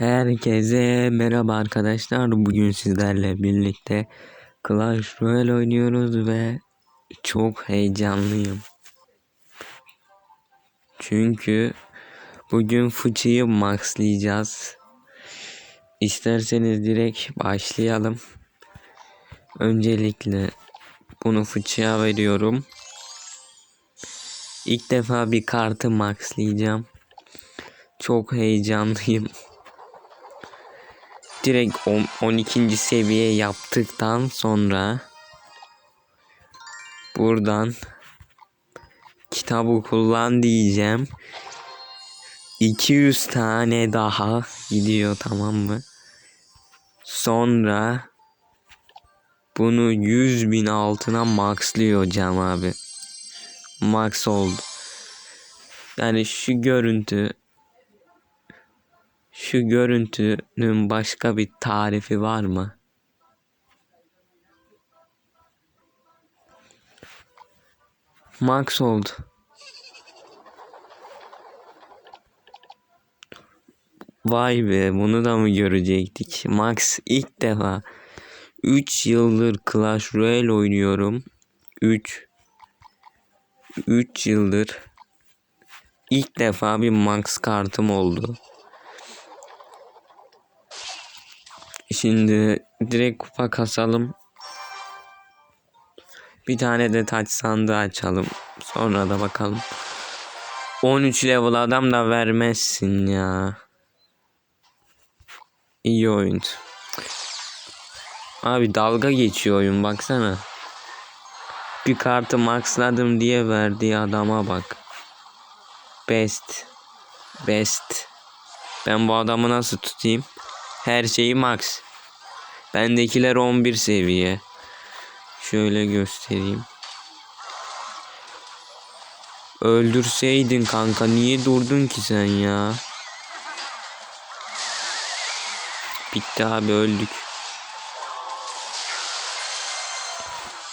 Herkese merhaba arkadaşlar. Bugün sizlerle birlikte Clash Royale oynuyoruz ve çok heyecanlıyım. Çünkü bugün fıçıyı maxlayacağız. İsterseniz direkt başlayalım. Öncelikle bunu fıçıya veriyorum. İlk defa bir kartı maxlayacağım. Çok heyecanlıyım direkt 10, 12. seviye yaptıktan sonra buradan kitabı kullan diyeceğim. 200 tane daha gidiyor tamam mı? Sonra bunu 100 bin altına maxlıyor abi. Max oldu. Yani şu görüntü şu görüntünün başka bir tarifi var mı? Max oldu. Vay be bunu da mı görecektik? Max ilk defa 3 yıldır Clash Royale oynuyorum. 3 3 yıldır ilk defa bir Max kartım oldu. Şimdi direkt kupa kasalım. Bir tane de taç sandığı açalım. Sonra da bakalım. 13 level adam da vermezsin ya. İyi oyun. Abi dalga geçiyor oyun baksana. Bir kartı maxladım diye verdiği adama bak. Best. Best. Ben bu adamı nasıl tutayım? Her şeyi max. Bendekiler 11 seviye. Şöyle göstereyim. Öldürseydin kanka niye durdun ki sen ya? Bitti abi öldük.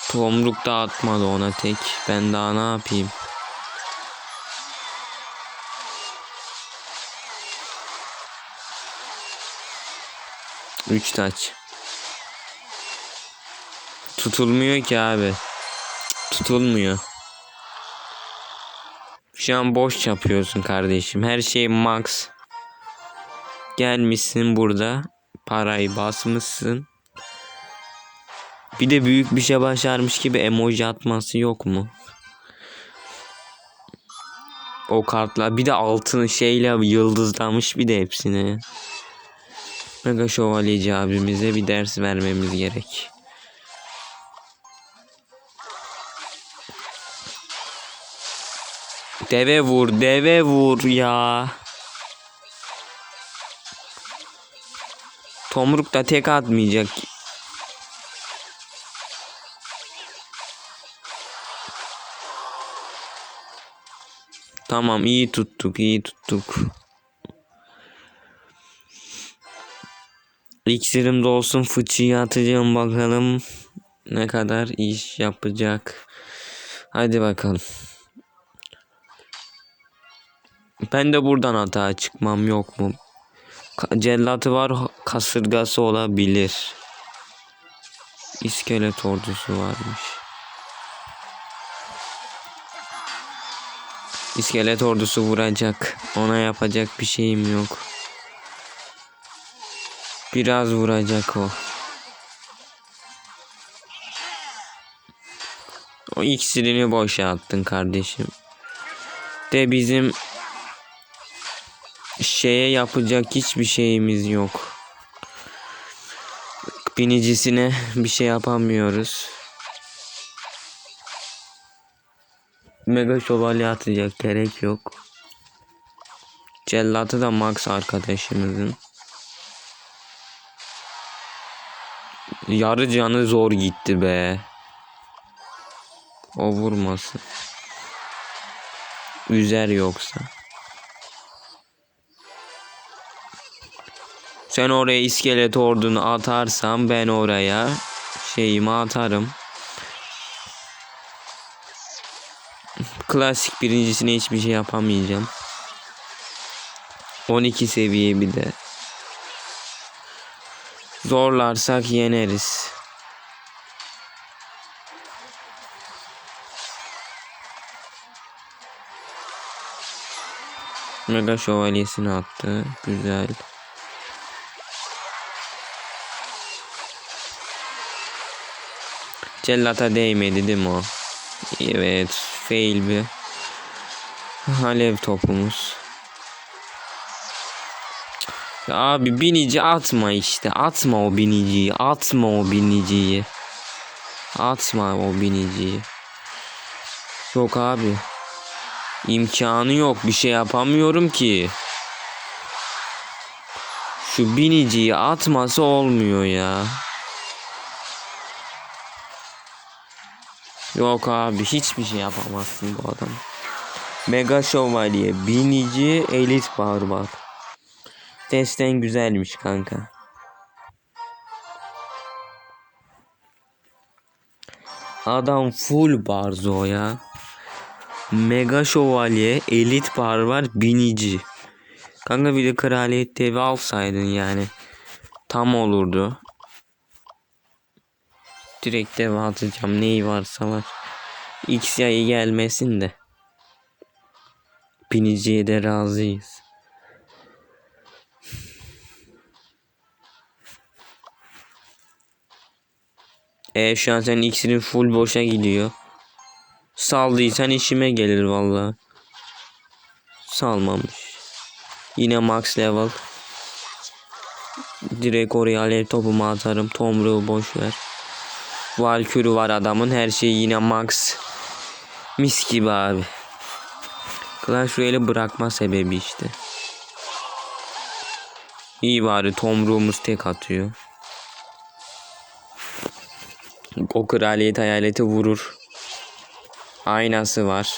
Tomruk da atmadı ona tek. Ben daha ne yapayım? Üç taç. Tutulmuyor ki abi. Tutulmuyor. Şu an boş yapıyorsun kardeşim. Her şey max. Gelmişsin burada. Parayı basmışsın. Bir de büyük bir şey başarmış gibi emoji atması yok mu? O kartlar bir de altın şeyle yıldızlamış bir de hepsini. Mega şövalyeci abimize bir ders vermemiz gerek. Deve vur, deve vur ya. Tomruk da tek atmayacak. Tamam iyi tuttuk, iyi tuttuk. İksirim de olsun fıçıyı atacağım bakalım ne kadar iş yapacak. Hadi bakalım. Ben de buradan hata çıkmam yok mu? Cellatı var kasırgası olabilir. İskelet ordusu varmış. İskelet ordusu vuracak. Ona yapacak bir şeyim yok. Biraz vuracak o. O iksirini boşa attın kardeşim. De bizim şeye yapacak hiçbir şeyimiz yok. Binicisine bir şey yapamıyoruz. Mega şövalye atacak gerek yok. Cellatı da Max arkadaşımızın. Yarı canı zor gitti be. O vurmasın. Üzer yoksa. Sen oraya iskelet ordunu atarsan ben oraya şeyimi atarım. Klasik birincisine hiçbir şey yapamayacağım. 12 seviye bir de. Zorlarsak yeneriz. Mega şövalyesini attı. Güzel. Cellata değmedi değil mi o? Evet. Fail bir. Alev topumuz. Abi binici atma işte. Atma o biniciyi. Atma o biniciyi. Atma o biniciyi. Yok abi. İmkanı yok. Bir şey yapamıyorum ki. Şu biniciyi atması olmuyor ya. Yok abi hiçbir şey yapamazsın bu adam. Mega Şövalye, Binici, Elit Barbar. Desten güzelmiş kanka. Adam full barzo ya. Mega Şövalye, Elit Barbar, Binici. Kanka bir de Kraliyet TV alsaydın yani. Tam olurdu. Direkt dev atacağım. Neyi varsa var. X yayı gelmesin de. Biniciye de razıyız. E şu an senin iksirin full boşa gidiyor. Saldıysan işime gelir valla. Salmamış. Yine max level. Direkt oraya alev topumu atarım. Tomruğu boş ver. Valkürü var adamın. Her şey yine max. Mis gibi abi. Clash Royale'i bırakma sebebi işte. İyi bari tomruğumuz tek atıyor. O kraliyet hayaleti vurur. Aynası var.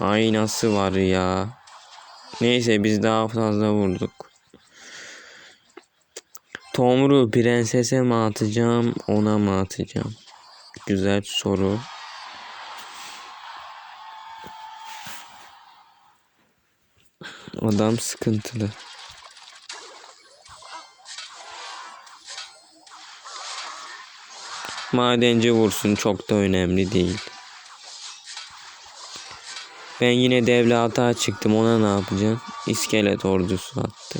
Aynası var ya. Neyse biz daha fazla vurduk. Tomru prensese mi atacağım ona mı atacağım? Güzel soru. Adam sıkıntılı. Madenci vursun çok da önemli değil. Ben yine devle hata çıktım ona ne yapacağım? İskelet ordusu attı.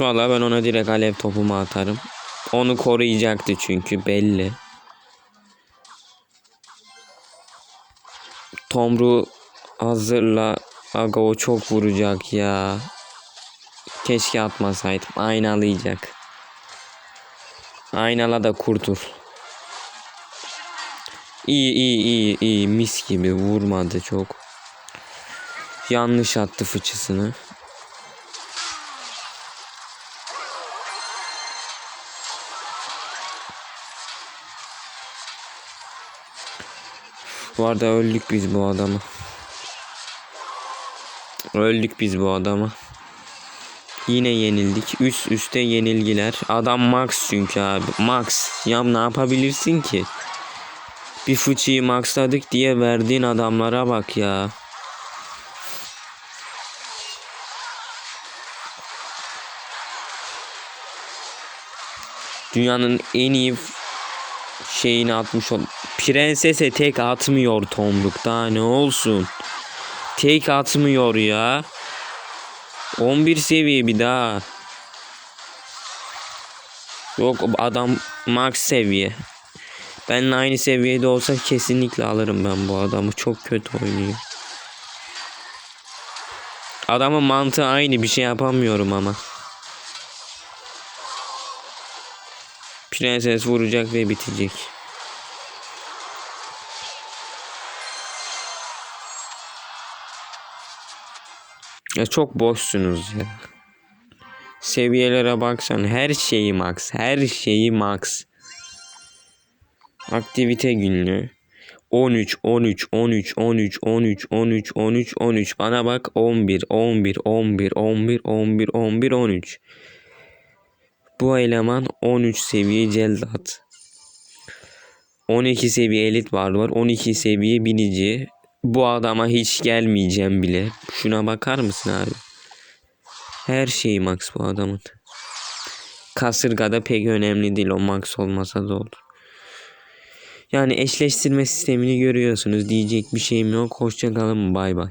Valla ben ona direkt alev topumu atarım. Onu koruyacaktı çünkü belli. Tomru hazırla. Aga o çok vuracak ya. Keşke atmasaydım. Aynalayacak. Aynala da kurtul. İyi iyi iyi iyi mis gibi vurmadı çok. Yanlış attı fıçısını. Bu arada öldük biz bu adamı. Öldük biz bu adamı. Yine yenildik. Üst üste yenilgiler. Adam max çünkü abi. Max. Ya ne yapabilirsin ki? Bir fıçıyı maxladık diye verdiğin adamlara bak ya. Dünyanın en iyi şeyini atmış ol. Prensese tek atmıyor Tomruk. Daha ne olsun. Tek atmıyor ya. 11 seviye bir daha. Yok adam max seviye. Benimle aynı seviyede olsa kesinlikle alırım ben bu adamı. Çok kötü oynuyor. Adamın mantığı aynı bir şey yapamıyorum ama. Prenses vuracak ve bitecek. Ya çok boşsunuz ya. Seviyelere baksan her şeyi max. Her şeyi max. Aktivite günlüğü. 13, 13, 13, 13, 13, 13, 13, 13. Bana bak 11, 11, 11, 11, 11, 11, 13. Bu eleman 13 seviye cellat. 12 seviye elit var var. 12 seviye binici. Bu adama hiç gelmeyeceğim bile. Şuna bakar mısın abi? Her şey max bu adamın. Kasırgada pek önemli değil. O max olmasa da olur. Yani eşleştirme sistemini görüyorsunuz. Diyecek bir şeyim yok. Hoşçakalın. Bay bay.